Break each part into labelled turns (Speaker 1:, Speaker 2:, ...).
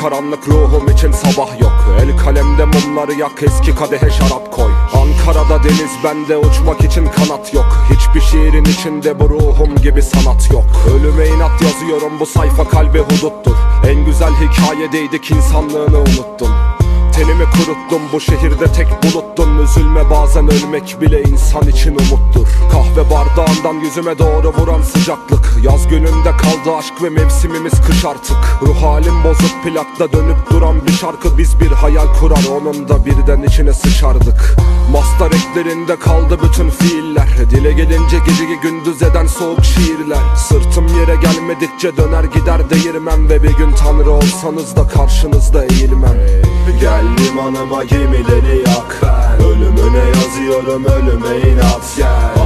Speaker 1: karanlık ruhum için sabah yok. El kalemde mumları yak eski kadehe şarap koy. Ankara'da deniz bende uçmak için kanat yok. Hiçbir şiirin içinde bu ruhum gibi sanat yok. Ölüme inat yazıyorum bu sayfa kalbe huduttur. En güzel hikayedeydik insanlığını unuttun. Tenimi kuruttum bu şehirde tek buluttun. Üzülme bazen ölmek bile insan için umuttur. Kahve bardağından yüzüme doğru vuran sıcaklık. Yaz gününde kaldı aşk ve mevsimimiz kış artık. Ruh halim bozuk plakta dönüp duran bir şarkı Biz bir hayal kurar. Onun da birden içine sıçardık. Mastar eklerinde kaldı bütün fiiller. Dile gelince geceyi gündüz eden soğuk şiirler. Sırtım yere gelmedikçe döner gider değirmem. Ve bir gün tanrı olsanız da karşınızda eğilmem. Gel limanıma gemileri yak. Ben Ölümüne yazıyorum ölüme inat. Gel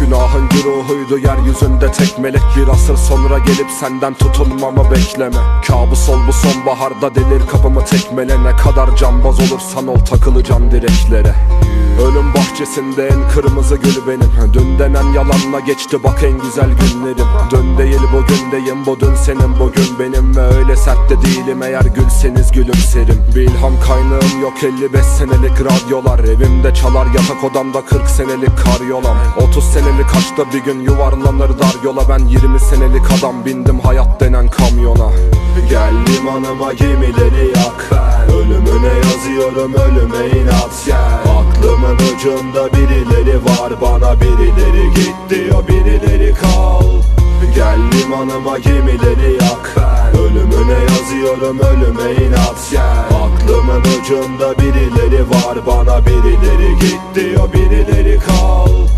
Speaker 1: Günahın güruhuydu yeryüzünde tek melek. Bir asır sonra gelip senden tutulmamı bekleme. Kabus ol bu sonbaharda delir kapımı tekmele. Ne kadar cambaz olursan ol takılacağım direklere. Ölüm bahçesinde en kırmızı gül benim. Dün denen yalanla geçti bak en güzel günlerim. Dün değil bugündeyim bu dün senin bugün benim. Ve öyle sert de değilim eğer gülseniz gülümserim. Bir ilham kaynağım yok 55 senelik radyolar. Evimde çalar yatak odamda 40 senelik karyolam. 30 senelik aşkta bir gün yuvarlanır dar yola. Ben 20 senelik adam bindim hayat denen kamyona. Gel limanıma gemileri yak ben Ölümüne yazıyorum ölüme inat gel. Aklımın ucunda birileri var bana birileri git diyor birileri kal. Gel limanıma gemileri yak ben Ölümüne yazıyorum ölüme inat gel. Aklımın ucunda birileri var bana birileri git diyor birileri kal